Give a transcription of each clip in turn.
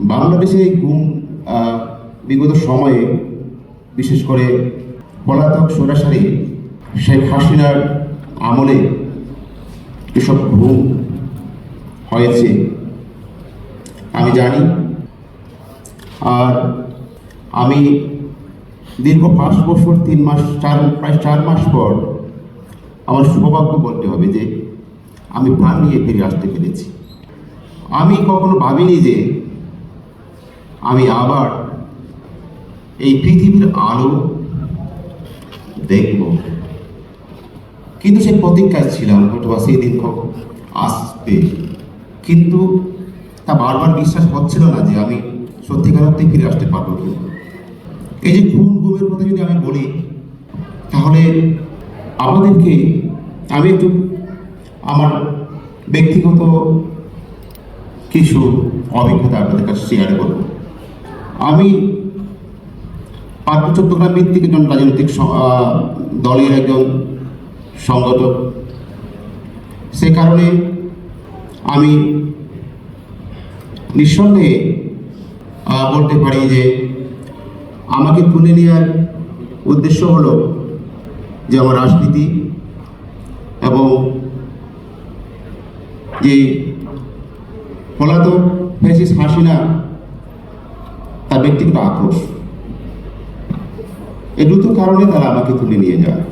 বাংলাদেশে এই গুম বিগত সময়ে, বিশেষ করে পলাতক সরাসরি শেখ হাসিনার আমলে এসব ঘুম হয়েছে। আমি জানি। আর আমি দীর্ঘ পাঁচ বছর, তিন মাস, চার, প্রায় চার মাস পর আমার সৌভাগ্য বলতে হবে যে আমি প্রাণ নিয়ে ফিরে আসতে পেরেছি। আমি কখনো ভাবিনি যে আমি আবার এই পৃথিবীর আলো দেখব। কিন্তু সেই প্রতীক্ষায় ছিলাম হয়তো সেই দিন আসবে। কিন্তু তা বারবার বিশ্বাস হচ্ছিল না যে আমি সত্যিকার অর্থে ফিরে আসতে পারব কি এই যে খুন গুমের কথা যদি আমি বলি, তাহলে আমাদেরকে আমি একটু আমার ব্যক্তিগত কিছু অভিজ্ঞতা আপনাদের কাছে শেয়ার করব। আমি পার্ক চট্টগ্রাম ভিত্তিক একজন রাজনৈতিক দলের একজন সংগঠক। সে কারণে আমি নিঃসন্দেহে বলতে পারি যে আমাকে তুলে নেওয়ার উদ্দেশ্য হলো যে আমার রাজনীতি এবং যে পলাতক ফেসিস হাসিনা ব্যক্তিগত আক্রোশ। এই দুটো কারণে তারা আমাকে তুলে নিয়ে যায়।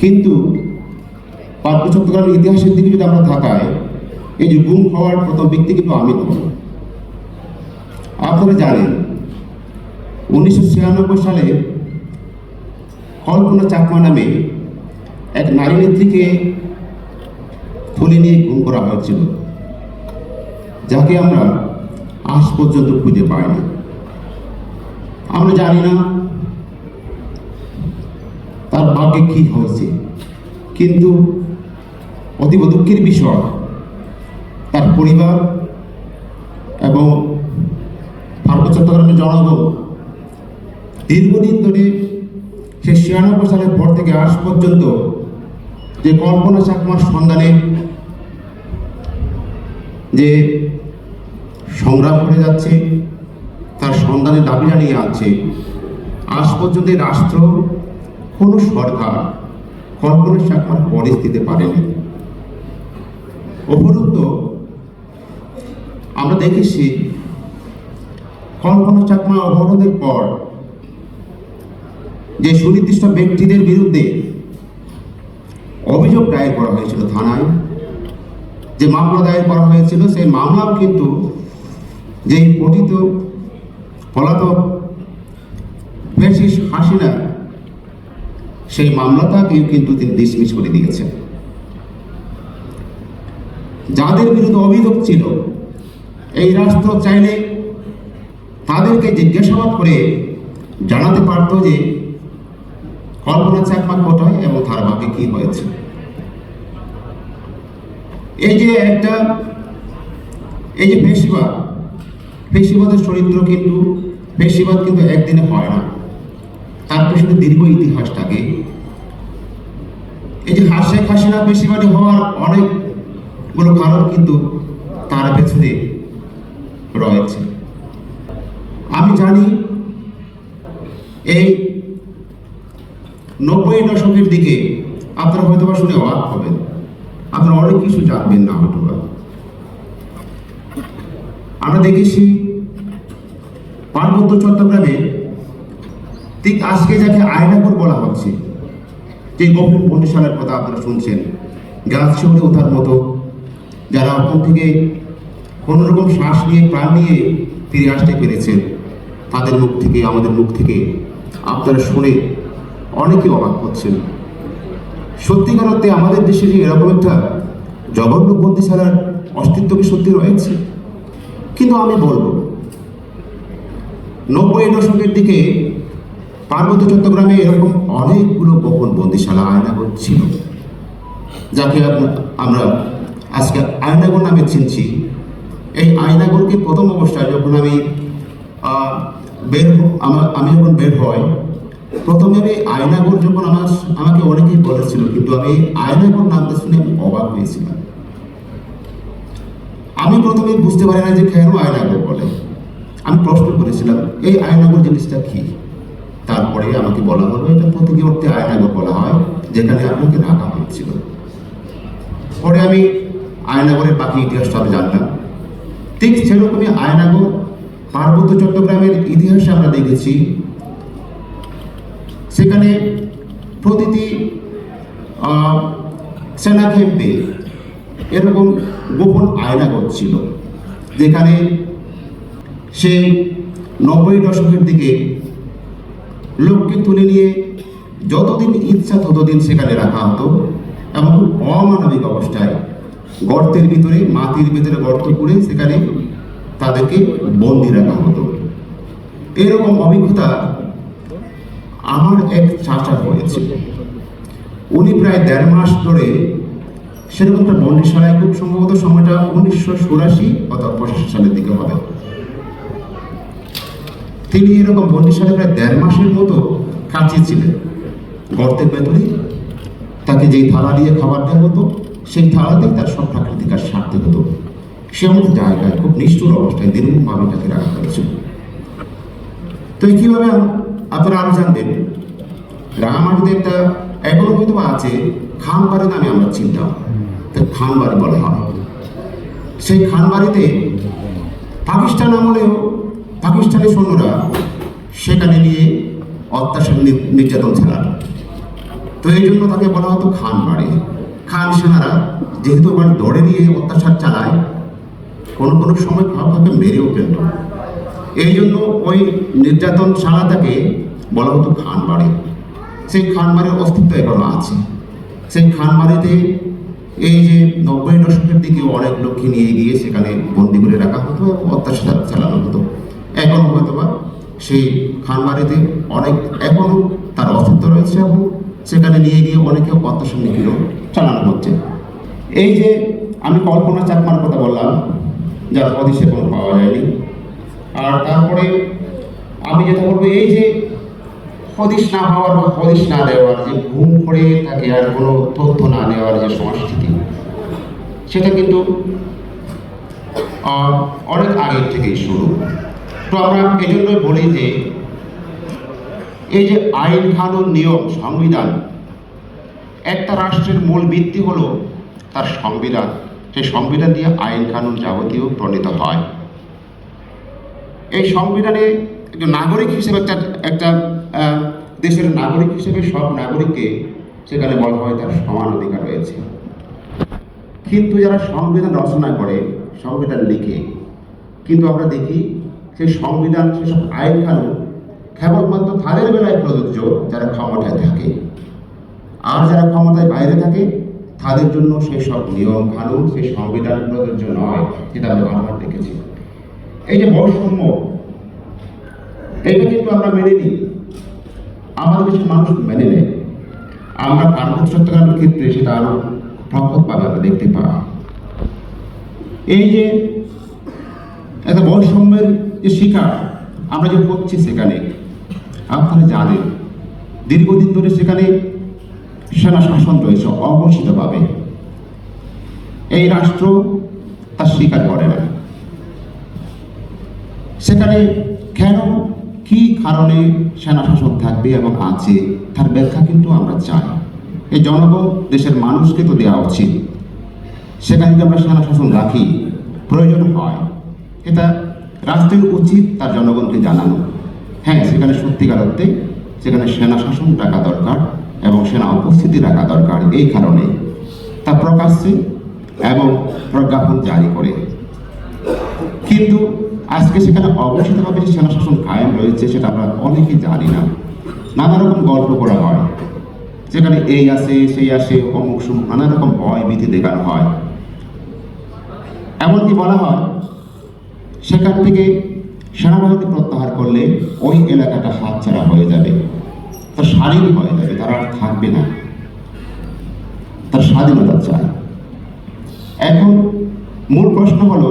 কিন্তু পার্ক চট্টগ্রামের ইতিহাসের দিকে যদি আমরা তাকাই, এই যে গুম হওয়ার প্রথম ব্যক্তি কিন্তু আমি নই। আপনারা জানেন, উনিশশো ছিয়ানব্বই সালে কল্পনা চাকমা নামে এক নারী নেত্রীকে তুলে নিয়ে গুম করা হয়েছিল, যাকে আমরা আজ পর্যন্ত খুঁজে পাইনি আমরা জানি না তার ভাগ্যে কি হয়েছে। কিন্তু অতীব দুঃখের বিষয়, তার পরিবার এবং ভারত চট্টগ্রামের জনগণ দীর্ঘদিন ধরে সে ছিয়ানব্বই সালের পর থেকে আজ পর্যন্ত যে কল্পনা চাকমার সন্ধানে যে সংগ্রাম করে যাচ্ছে, তার সন্ধানের দাবি জানিয়ে আছে আজ পর্যন্ত রাষ্ট্র কোনো সরকার কল্পনা চাকমার পরিস দিতে পারেনি। উপরন্তু আমরা দেখেছি কল্পনা চাকমা অবরোধের পর যে সুনির্দিষ্ট ব্যক্তিদের বিরুদ্ধে অভিযোগ দায়ের করা হয়েছিল থানায়, যে মামলা দায়ের করা হয়েছিল, সেই মামলাও কিন্তু যেই পঠিত পলাতক ফেসিস হাসিনা, সেই মামলাটাকেও কিন্তু তিনি ডিসমিস করে দিয়েছেন। যাদের বিরুদ্ধে অভিযোগ ছিল, এই রাষ্ট্র চাইলে তাদেরকে জিজ্ঞাসাবাদ করে জানাতে পারতো যে কল্পনা চাকমা কোথায় এবং তার বাকি কি হয়েছে। এই যে একটা, এই যে পেশিবাদ পেশিবাদের চরিত্র কিন্তু পেশিবাদ কিন্তু একদিনে হয় না। তার পেছনে দীর্ঘ ইতিহাস থাকে। এই যে হাসে হাসিনা পেশিবাদী হওয়ার অনেকগুলো কারণ কিন্তু তার পেছনে রয়েছে। আমি জানি এই নব্বই দশকের দিকে আপনারা হয়তো বা শুনে অবাক হবেন। আপনারা অনেক কিছু জানবেন না হয়তো আমরা দেখেছি পার্বত্য চট্টগ্রামে ঠিক আজকে যাকে আয়নাগর বলা হচ্ছে যে গভীর বন্দিশালার কথা আপনারা শুনছেন গাছ শিউরে ওঠার মতো, যারা ওখান থেকে কোনো রকম শ্বাস নিয়ে, প্রাণ নিয়ে ফিরে আসতে পেরেছেন, তাদের মুখ থেকে, আমাদের মুখ থেকে আপনারা শুনে অনেকে অবাক হচ্ছেন। সত্যিকার অর্থে আমাদের দেশে যে এরকম একটা জঘন্য বন্দিশালার অস্তিত্ব কি সত্যি রয়েছে? কিন্তু আমি বলব, নব্বই দশকের দিকে পার্বত্য চট্টগ্রামে এরকম অনেকগুলো গোপন বন্দিশালা আয়নাগর ছিল, যাকে আমরা আজকে আয়নাগর নামে চিনছি। এই আয়নাগরকে প্রথম অবস্থায় যখন আমি বের আমার আমি যখন বের হই, প্রথমে আমি আয়নাগর যখন আমার, আমাকে অনেকেই বলেছিল, কিন্তু আমি আয়নাগর নামটা শুনে অবাক হয়েছিলাম। আমি প্রথমে বুঝতে পারি না যে কেন আয়নাগর বলে। আমি প্রশ্ন করেছিলাম, এই আয়নাগর জিনিসটা কি? তারপরে আমাকে বলা হলো, এটা প্রতিটি অর্থে আয়নাগর বলা হয়, যেখানে আপনাকে রাখা হয়েছিল। পরে আমি আয়নাগরের বাকি ইতিহাসটা আমি জানলাম। ঠিক সেরকমই আয়নাগর পার্বত্য চট্টগ্রামের ইতিহাসে আমরা দেখেছি। সেখানে প্রতিটি সেনা ক্যাম্পে এরকম গোপন আয়নাগর ছিল, যেখানে সে নব্বই দশকের দিকে লোককে তুলে নিয়ে যতদিন ইচ্ছা ততদিন সেখানে রাখা হতো এবং অমানবিক অবস্থায় গর্তের ভিতরে, মাটির ভিতরে গর্ত করে সেখানে তাদেরকে বন্দি রাখা হতো। এরকম অভিজ্ঞতা আমার এক চাচা হয়েছে। উনি প্রায় দেড় মাস ধরে সেরকম একটা বন্দিশালায় খুব সম্ভবত সময়টা উনিশশো চুরাশি অথবা পঁচাশি সালের দিকে হবে। তিনি এরকম বন্দিশালে প্রায় দেড় মাসের মতো কাটিয়েছিলেন গর্তের ভেতরে তাকে যেই থালা দিয়ে খাবার দেওয়া হতো, সেই থালাতেই তার সব প্রাকৃতিক আর সারতে হতো। সে আমাদের জায়গায় খুব নিষ্ঠুর অবস্থায় দীর্ঘভাবে তাকে রাখা হয়েছিল। তো কীভাবে আপনারা আরও জানবেন? রাঙামাটিতে একটা এখনও হয়তো আছে খানবাড়ি নামে আমরা চিনতাম। তো খানবাড়ি বলা হয়। সেই খানবাড়িতে পাকিস্তান আমলেও পাকিস্তানি সৈন্যরা সেখানে নিয়ে অত্যাচার নির্যাতন চালান তো এই জন্য তাকে বলা হতো খান বাড়ি। খান সেনারা যেহেতু মানে দৌড়ে নিয়ে অত্যাচার চালায়, কোনো কোনো সময় কাউকে মেরেও ফেলত। এই জন্য ওই নির্যাতন ছাড়া তাকে বলা হতো খান বাড়ি। সেই খান বাড়ির অস্তিত্ব এখনও আছে। সেই খান বাড়িতে এই যে নব্বই দশকের দিকে অনেক লোককে নিয়ে গিয়ে সেখানে বন্দি করে রাখা হতো এবং অত্যাচার চালানো হতো। এখন হয়তো বা সেই খান বাড়িতে অনেক এখনও তার অস্তিত্ব রয়েছে এবং সেখানে নিয়ে গিয়ে অনেকে অত্যাচার নিপীড়ন চালানো হচ্ছে। এই যে আমি কল্পনা চাকমার কথা বললাম, যার হদিস এখন পাওয়া যায়নি। আর তারপরে আমি যেটা বলব, এই যে হদিস না হওয়ার বা হদিস না দেওয়ার যে ঘুম করে তাকে আর কোনো তথ্য না নেওয়ার যে সংস্কৃতি, সেটা কিন্তু অনেক আগের থেকেই শুরু। তো আমরা এই জন্যই বলি যে, এই যে আইন কানুন নিয়ম, সংবিধান, একটা রাষ্ট্রের মূল ভিত্তি হলো তার সংবিধান। সেই সংবিধান দিয়ে আইন কানুন যাবতীয় প্রণীত হয়। এই সংবিধানে একজন নাগরিক হিসেবে একটা একটা দেশের নাগরিক হিসেবে সব নাগরিককে সেখানে বলা হয় তার সমান অধিকার রয়েছে। কিন্তু যারা সংবিধান রচনা করে, সংবিধান লিখে, কিন্তু আমরা দেখি সেই সংবিধান সেসব আইন কানুন কেবলমাত্র তাদের বেলায় প্রযোজ্য যারা ক্ষমতায় থাকে। আর যারা ক্ষমতায় বাইরে থাকে, তাদের জন্য সেই সব নিয়ম কানুন, সেই সংবিধান প্রযোজ্য নয়, যেটা আমরা বারবার দেখেছি। এই যে বৈষম্য, এটা কিন্তু আমরা মেনে নিই। আমাদের দেশের মানুষ মেনে নেয়। আমরা পার্বত্য চট্টগ্রামের ক্ষেত্রে সেটা আরও প্রখরভাবে আমরা দেখতে পাই। এই যে একটা বৈষম্যের যে শিকার আমরা যে হচ্ছি সেখানে, আপনারা জানেন, দীর্ঘদিন ধরে সেখানে সেনা শাসন রয়েছে, অঘোষিতভাবে। এই রাষ্ট্র তা স্বীকার করে না। সেখানে কেন কি কারণে সেনা শাসন থাকবে এবং আছে, তার ব্যাখ্যা কিন্তু আমরা চাই। এই জনগণ দেশের মানুষকে তো দেওয়া উচিত। সেখানে যদি আমরা সেনা শাসন রাখি, প্রয়োজন হয়, এটা রাষ্ট্রের উচিত তার জনগণকে জানানো। হ্যাঁ সেখানে সত্যিকার অর্থে সেখানে সেনা শাসন রাখা দরকার এবং সেনা উপস্থিতি রাখা দরকার, এই কারণে তা প্রকাশ্যে এবং প্রজ্ঞাপন জারি করে। কিন্তু আজকে সেখানে অবশ্যিতভাবে যে সেনা শাসন কায়েম রয়েছে সেটা আমরা অনেকেই জানি না। নানা রকম গল্প করা হয়, যেখানে এই আসে সেই আসে অমুক সুমুক, নানা রকম ভয় ভীতি দেখানো হয়। এমনকি বলা হয়, সেখান থেকে সেনাবাহিনী প্রত্যাহার করলে ওই এলাকাটা হাতছাড়া হয়ে যাবে। তার স্বাধীন হয়ে যাবে, তারা আর থাকবে না। তার স্বাধীনতা চায় এখন মূল প্রশ্ন হলো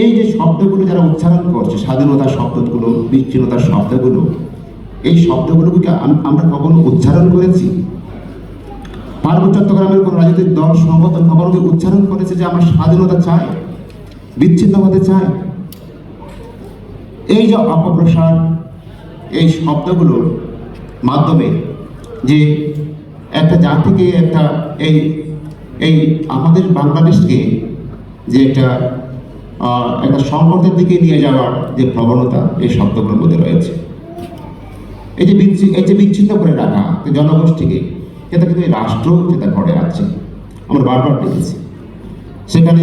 এই যে শব্দগুলো যারা উচ্চারণ করছে, স্বাধীনতার শব্দগুলো, বিচ্ছিন্নতার শব্দগুলো, এই শব্দগুলোকে আমরা কখনো উচ্চারণ করেছি? পার্বত্য চট্টগ্রামের কোনো রাজনৈতিক দল সংগঠন কখনো কি উচ্চারণ করেছে যে আমরা স্বাধীনতা চাই? বিচ্ছিন্ন হতে চায় এই যে অপপ্রসার, এই শব্দগুলোর মাধ্যমে যে একটা জাতিকে, একটা এই এই আমাদের বাংলাদেশকে যে একটা একটা সংকটের দিকে নিয়ে যাওয়ার যে প্রবণতা, এই শব্দগুলোর মধ্যে রয়েছে। এই যে এই যে বিচ্ছিন্ন করে রাখা জনগোষ্ঠীকে এটা কিন্তু এই রাষ্ট্র যেটা করে আছে আমরা বারবার দেখেছি। সেখানে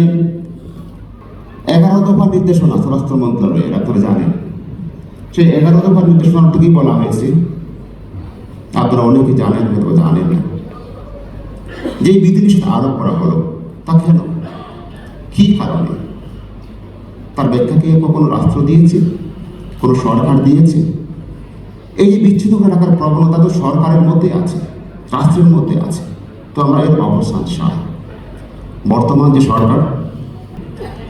এগারো দফা নির্দেশনা স্বরাষ্ট্র মন্ত্রণালয়ের আপনারা জানেন। সেই এগারো দফা নির্দেশনা থেকেই বলা হয়েছে। আপনারা অনেকে জানেন, হয়তো জানেন না। যে বিধিনিষেধ আরোপ করা হলো, তা কেন? কী কারণে? তার ব্যাখ্যা কি কখনো রাষ্ট্র দিয়েছে, কোনো সরকার দিয়েছে? এই যে বিচ্ছিন্ন করে রাখার প্রবণতা তো সরকারের মধ্যে আছে, রাষ্ট্রের মধ্যে আছে। তো আমরা এর অবসান চাই। বর্তমান যে সরকার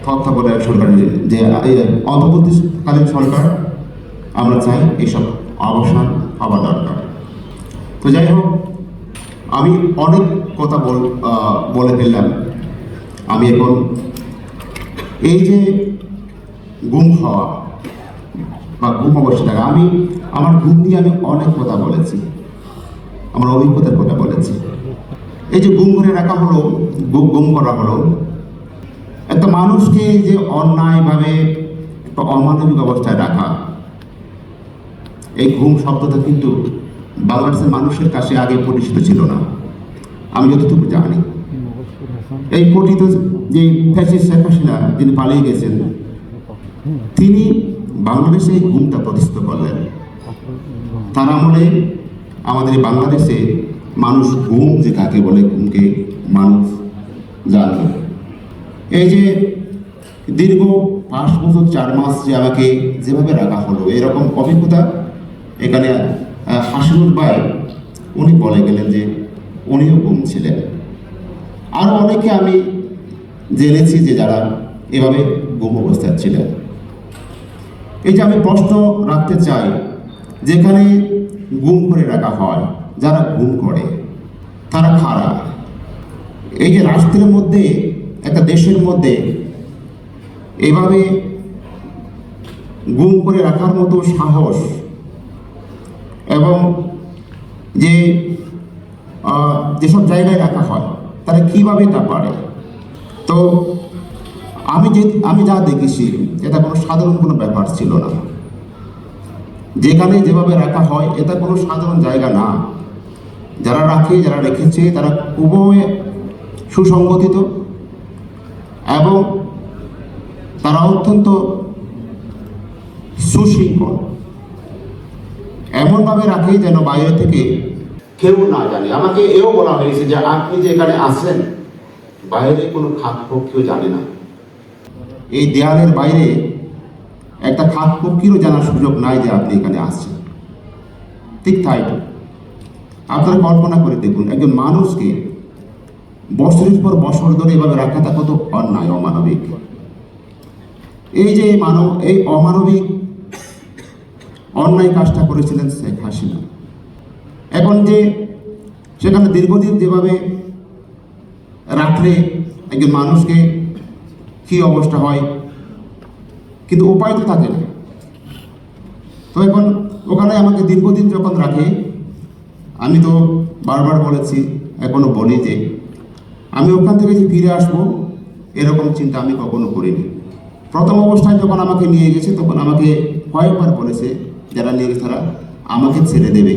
তত্ত্বাবধায়ক সরকার, যে- অন্তর্বর্তীকালীন সরকার, আমরা চাই এইসব অবসান হওয়া দরকার। তো যাই হোক, আমি অনেক কথা বল বলে ফেললাম। আমি এখন এই যে গুম হওয়া বা ঘুম অবশ্যই থাকা আমি, আমার ঘুম নিয়ে আমি অনেক কথা বলেছি। আমার অভিজ্ঞতার কথা বলেছি। এই যে গুম করে রাখা হলো গুম করা হলো, একটা মানুষকে যে অন্যায়ভাবে একটা অমানবিক অবস্থায় রাখা, এই ঘুম শব্দটা কিন্তু বাংলাদেশের মানুষের কাছে আগে পরিচিত ছিল না। আমি যতটুকু জানি। এই পঠিত যে ফ্যাসিস্ট শেখ হাসিনা, যিনি পালিয়ে গেছেন তিনি বাংলাদেশে ঘুমটা প্রতিষ্ঠিত করলেন। তার আমলে আমাদের বাংলাদেশে মানুষ ঘুম যে কাকে বলে ঘুমকে মানুষ জানে। এই যে দীর্ঘ পাঁচ বছর, চার মাস যে আমাকে যেভাবে রাখা হলো, এরকম অভিজ্ঞতা এখানে হাসিনুর ভাই, উনি বলে গেলেন যে উনিও ঘুম ছিলেন। আরও অনেকে আমি জেনেছি যে যারা এভাবে গুম অবস্থায় ছিলেন। এই যে আমি প্রশ্ন রাখতে চাই, যেখানে গুম করে রাখা হয়, যারা গুম করে, তারা খারাপ এই যে রাষ্ট্রের মধ্যে, একটা দেশের মধ্যে, এভাবে গুম করে রাখার মতো সাহস এবং যে যেসব জায়গায় রাখা হয়, তারা কীভাবে তা পারে? তো আমি যে, আমি যা দেখেছি, এটা কোনো সাধারণ কোনো ব্যাপার ছিল না। যেখানে যেভাবে রাখা হয়, এটা কোনো সাধারণ জায়গা না। যারা রাখে, যারা রেখেছে, তারা খুবই সুসংগঠিত এবং তারা অত্যন্ত সুশৃঙ্খল। এমনভাবে রাখে যেন বাইরে থেকে কেউ না জানে। আমাকে এও বলা হয়েছে যে, আপনি যে এখানে আসেন বাইরে কোনো খাত কেউ জানে না। এই দেয়ালের বাইরে একটা খাত পক্ষীরও জানার সুযোগ নাই যে আপনি এখানে আসছেন। ঠিক তাই। আপনারা কল্পনা করে দেখুন, একজন মানুষকে বছরের পর বছর ধরে এভাবে রাখাটা কত অন্যায়, অমানবিক। এই যে মানব, এই অমানবিক অন্যায় কাজটা করেছিলেন শেখ হাসিনা। এখন যে সেখানে দীর্ঘদিন যেভাবে রাখলে একজন মানুষকে কি অবস্থা হয়? কিন্তু উপায় তো থাকে না। তো এখন ওখানে আমাকে দীর্ঘদিন যখন রাখে, আমি তো বারবার বলেছি, এখনও বলি যে, আমি ওখান থেকে যে ফিরে আসব, এরকম চিন্তা আমি কখনো করিনি। প্রথম অবস্থায় যখন আমাকে নিয়ে গেছে, তখন আমাকে কয়েকবার বলেছে, যারা নিয়ে গেছে তারা আমাকে ছেড়ে দেবে।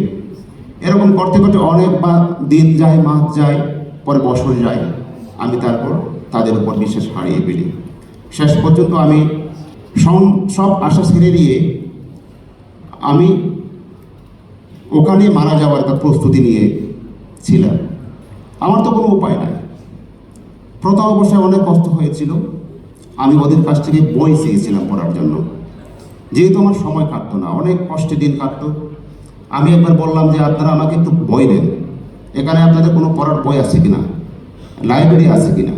এরকম করতে করতে অনেক দিন যায়, মাস যায়, পরে বছর যায়, আমি তারপর তাদের উপর বিশ্বাস হারিয়ে ফেলি। শেষ পর্যন্ত আমি সব আশা ছেড়ে দিয়ে আমি ওখানে মারা যাওয়ার একটা প্রস্তুতি নিয়ে ছিলাম। আমার তো কোনো উপায় নাই। প্রথম অবস্থায় অনেক কষ্ট হয়েছিল। আমি ওদের কাছ থেকে বই চেয়েছিলাম পড়ার জন্য। যেহেতু আমার সময় কাটতো না, অনেক কষ্টে দিন কাটতো। আমি একবার বললাম যে, আপনারা আমাকে একটু বই দেন। এখানে আপনাদের কোনো পড়ার বই আছে কিনা? লাইব্রেরি আছে কিনা?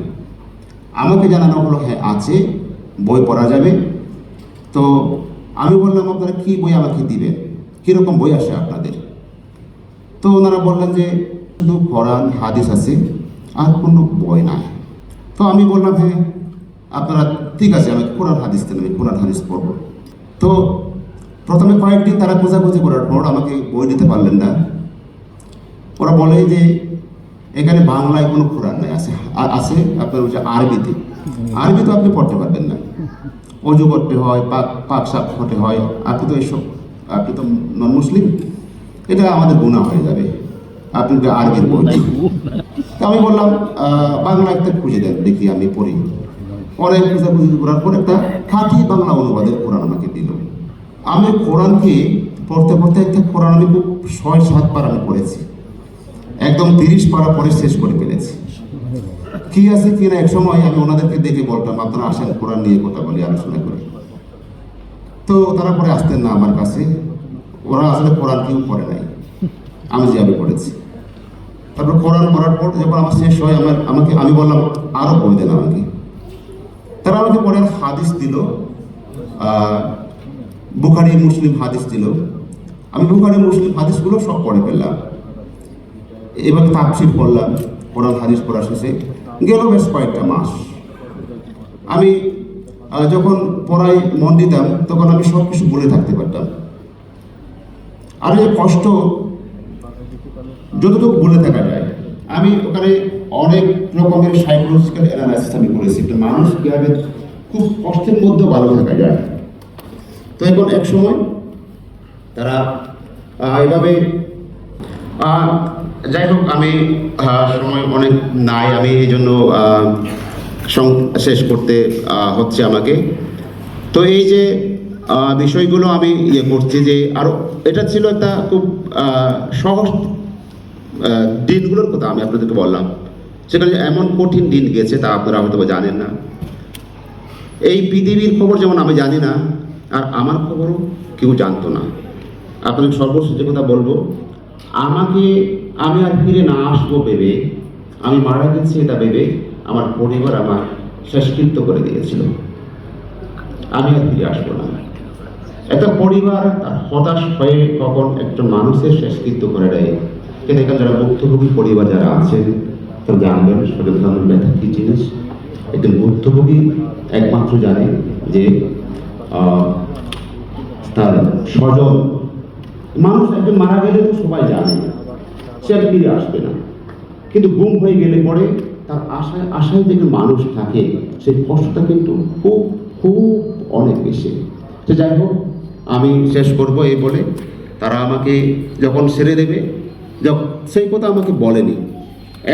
আমাকে জানানো হলো হ্যাঁ আছে, বই পড়া যাবে। তো আমি বললাম, আপনারা কি বই আমাকে দিবেন? কীরকম বই আসে আপনাদের? তো ওনারা বললেন যে, শুধু কোরআন, হাদিস আছে, আর কোনো বই নাই। তো আমি বললাম হ্যাঁ আপনারা ঠিক আছে, আমি কোরআন, হাদিস দেন আমি কোরআন, হাদিস পড়ব। তো প্রথমে কয়েকদিন তারা খোঁজাখুঁজি করার পর আমাকে বই দিতে পারলেন না। ওরা বলে যে এখানে বাংলায় কোনো কোরআন নাই আছে আছে আপনার হচ্ছে আরবিতে। আরবি তো আপনি পড়তে পারবেন না। অজু করতে হয় পাক পাক সাপ হতে হয়। আপনি তো এইসব আপনি তো নন মুসলিম এটা আমাদের গুণা হয়ে যাবে। আপনি তো আরবির বই। তো আমি বললাম আহ, বাংলা একটা খুঁজে দেন দেখি আমি পড়ি। অনেক খোঁজাখুঁজি করার পর একটা খাঁটি বাংলা অনুবাদের কোরআন আমাকে দিল। আমি কোরআনকে পড়তে পড়তে একটা কোরআন আমি খুব ছয় সাত বার আমি পড়েছি। একদম তিরিশ পাড়া পরে শেষ করে ফেলেছি। কি আছে, কি না, এক সময় আমি ওনাদেরকে দেখে বলতাম, আপনারা আসেন, কোরআন নিয়ে কথা বলি, আলোচনা করি। তো তারা পরে আসতেন না আমার কাছে। ওরা আসলে কোরআন কেউ পড়ে নাই। আমি যে আমি পড়েছি। তারপর কোরআন পড়ার পর যখন আমার শেষ হয়, আমার, আমাকে, আমি বললাম আরও বই দেন আমাকে। তারা আমাকে পরে হাদিস দিল বুখারি, মুসলিম হাদিস দিল। আমি বুখারি, মুসলিম হাদিসগুলো সব পড়ে ফেললাম। এভাবে তাফসির পড়লাম কোরআন হাদিস পড়া শেষে। গেল বেশ কয়েকটা মাস। আমি যখন পড়ায় মন দিতাম, তখন আমি সব কিছু বলে থাকতে পারতাম। আর এই কষ্ট যতটুকু বলে থাকা যায়, আমি ওখানে অনেক রকমের সাইকোলজিক্যাল অ্যানালাইসিস আমি করেছি। একটা মানুষ কীভাবে খুব কষ্টের মধ্যে ভালো থাকা যায়। তো এখন এক সময় তারা এভাবে যাই হোক আমি সময় অনেক নাই, আমি এই জন্য শেষ করতে হচ্ছে আমাকে। তো এই যে বিষয়গুলো আমি ইয়ে করছি যে আরও এটা ছিল একটা খুব সহজ দিনগুলোর কথা আমি আপনাদেরকে বললাম। সেখানে এমন কঠিন দিন গেছে তা আপনারা হয়তো জানেন না। এই পৃথিবীর খবর যেমন আমি জানি না, আর আমার খবরও কেউ জানতো না। আপনাদের সর্বশেষ কথা বলব আমাকে আমি আর ফিরে না আসব ভেবে, আমি মারা গেছি এটা ভেবে আমার পরিবার আমার শেষকৃত্য করে দিয়েছিল। আমি আর ফিরে আসব না। একটা পরিবার তার হতাশ হয়ে কখন একজন মানুষের শেষকৃত্য করে দেয়। এখানে যারা ভুক্তভোগী পরিবার যারা আছেন, তারা জানবেন ধরনের ব্যথা কী জিনিস। একজন ভুক্তভোগী একমাত্র জানে যে তার স্বজন মানুষ একজন মারা গেলে তো সবাই জানে, সে আর ফিরে আসবে না। কিন্তু গুম হয়ে গেলে পরে তার আশায় আশায় যে মানুষ থাকে, সেই কষ্টটা কিন্তু খুব খুব অনেক বেশি। তো যাই হোক, আমি শেষ করব এই বলে। তারা আমাকে যখন ছেড়ে দেবে যখন সেই কথা আমাকে বলেনি।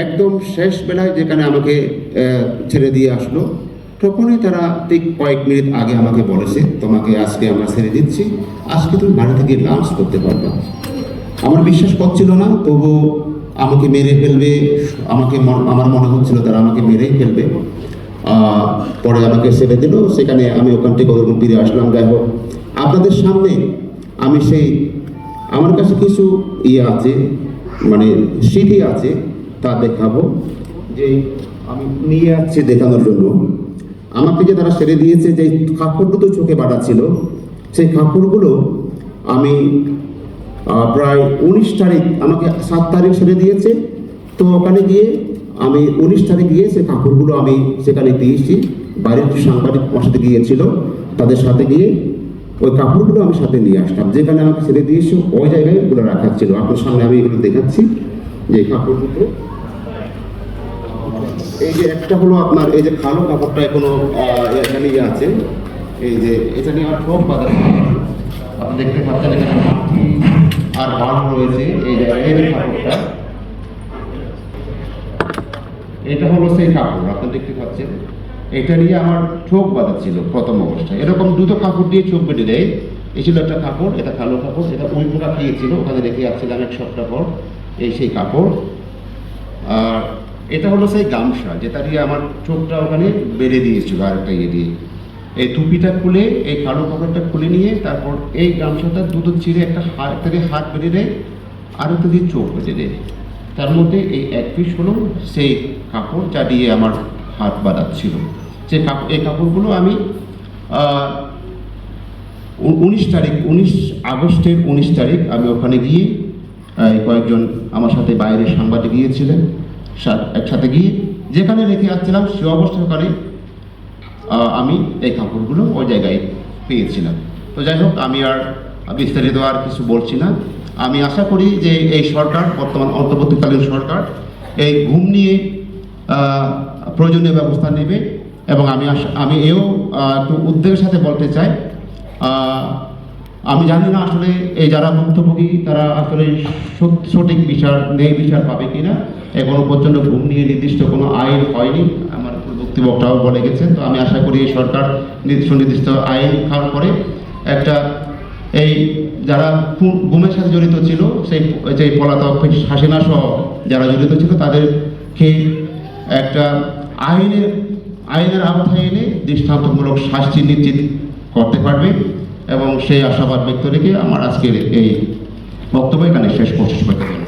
একদম শেষ বেলায় যেখানে আমাকে ছেড়ে দিয়ে আসলো তখনই তারা ঠিক কয়েক মিনিট আগে আমাকে বলেছে, তোমাকে আজকে আমরা ছেড়ে দিচ্ছি। আজকে তুমি বাড়ি থেকে লাঞ্চ করতে পারবে। আমার বিশ্বাস করছিল না, তবু আমাকে মেরে ফেলবে, আমাকে আমার মনে হচ্ছিল তারা আমাকে মেরেই ফেলবে। পরে আমাকে ছেড়ে দিল, সেখানে আমি ওখান থেকে ওরকম ফিরে আসলাম। যাই হোক, আপনাদের সামনে আমি সেই, আমার কাছে কিছু ইয়ে আছে মানে স্মৃতি আছে, তা দেখাবো, যে আমি নিয়ে যাচ্ছি দেখানোর জন্য। আমাকে যে তারা সেরে দিয়েছে যে কাপড়গুলো চোখে বাটা ছিল, সেই কাপড়গুলো আমি প্রায় উনিশ তারিখ আমাকে সাত তারিখ ছেড়ে দিয়েছে। তো ওখানে গিয়ে আমি উনিশ তারিখ গিয়ে সেই কাপড়গুলো আমি সেখানে দিয়েছি। বাড়ির সাংবাদিক আমার সাথে গিয়েছিল, তাদের সাথে গিয়ে ওই কাপড়গুলো আমি সাথে নিয়ে আসলাম। যেখানে আমাকে ছেড়ে দিয়েছি, ওই জায়গায় এগুলো রাখা ছিল। আপনার সামনে আমি এগুলো দেখাচ্ছি, যে কাপড়গুলো এই যে একটা হলো আপনার, এই যে কালো কাপড়টা এখনও এখানে ইয়ে আছে। এই যে এটা নিয়ে আমার ঠোক বাঁধা ছিল। আপনি দেখতে পাচ্ছেন এখানে আর বাল রয়েছে। এই যে কাপড়টা। এটা হলো সেই কাপড়, আপনি দেখতে পাচ্ছেন। এটা নিয়ে আমার চোখ বাঁধা ছিল প্রথম অবস্থায়। এরকম দুটো কাপড় দিয়ে চোখ বেঁধে দেয়। এই ছিল একটা কাপড়, এটা কালো কাপড়, এটা ওই পোকা খেয়েছিল। ওখানে রেখে আসছিলাম এক সপ্তাহ পর এই সেই কাপড়। আর এটা হলো সেই গামছা যেটা দিয়ে আমার চোখটা ওখানে বেড়ে দিয়েছিল আরেকটা ইয়ে দিয়ে। এই টুপিটা খুলে, এই কালো কাপড়টা খুলে নিয়ে তারপর এই গামছাটা দুটো ছিঁড়ে একটা হাত, একটা দিয়ে হাত বেঁধে দেয়, আর একটা দিয়ে চোখ বেঁধে দেয়। তার মধ্যে এই এক পিস হলো সেই কাপড় যা দিয়ে আমার হাত বাঁধাচ্ছিল। সেই কাপড় এই কাপড়গুলো আমি উনিশ তারিখ, উনিশ আগস্টের উনিশ তারিখ আমি ওখানে গিয়ে কয়েকজন আমার সাথে বাইরে সাংবাদিক গিয়েছিলেন। একসাথে গিয়ে যেখানে রেখে আসছিলাম সে অবস্থায় ওখানে আমি এই কাপড়গুলো ওই জায়গায় পেয়েছিলাম। তো যাই হোক, আমি আর বিস্তারিত আর কিছু বলছি না। আমি আশা করি যে এই সরকার, বর্তমান অন্তর্বর্তীকালীন সরকার, এই ঘুম নিয়ে প্রয়োজনীয় ব্যবস্থা নেবে এবং আমি আমি এও একটু উদ্বেগের সাথে বলতে চাই। আমি জানি না আসলে এই যারা ভুক্তভোগী, তারা আসলে সঠিক বিচার নেই বিচার পাবে কিনা। এখনও পর্যন্ত ঘুম নিয়ে নির্দিষ্ট কোনো আইন হয়নি। আমার বক্তাও বলে গেছেন। তো আমি আশা করি এই সরকার নির্দিষ্ট নির্দিষ্ট আইন খাওয়ার পরে একটা এই যারা গুমের সাথে জড়িত ছিল, সেই যে পলাতক হাসিনা সহ যারা জড়িত ছিল, তাদেরকে একটা আইনের আইনের আওতায় এনে দৃষ্টান্তমূলক শাস্তি নিশ্চিত করতে পারবে। এবং সেই আশাবাদ ব্যক্ত রেখে আমার আজকের এই বক্তব্য এখানে শেষ করছি সবাইকে।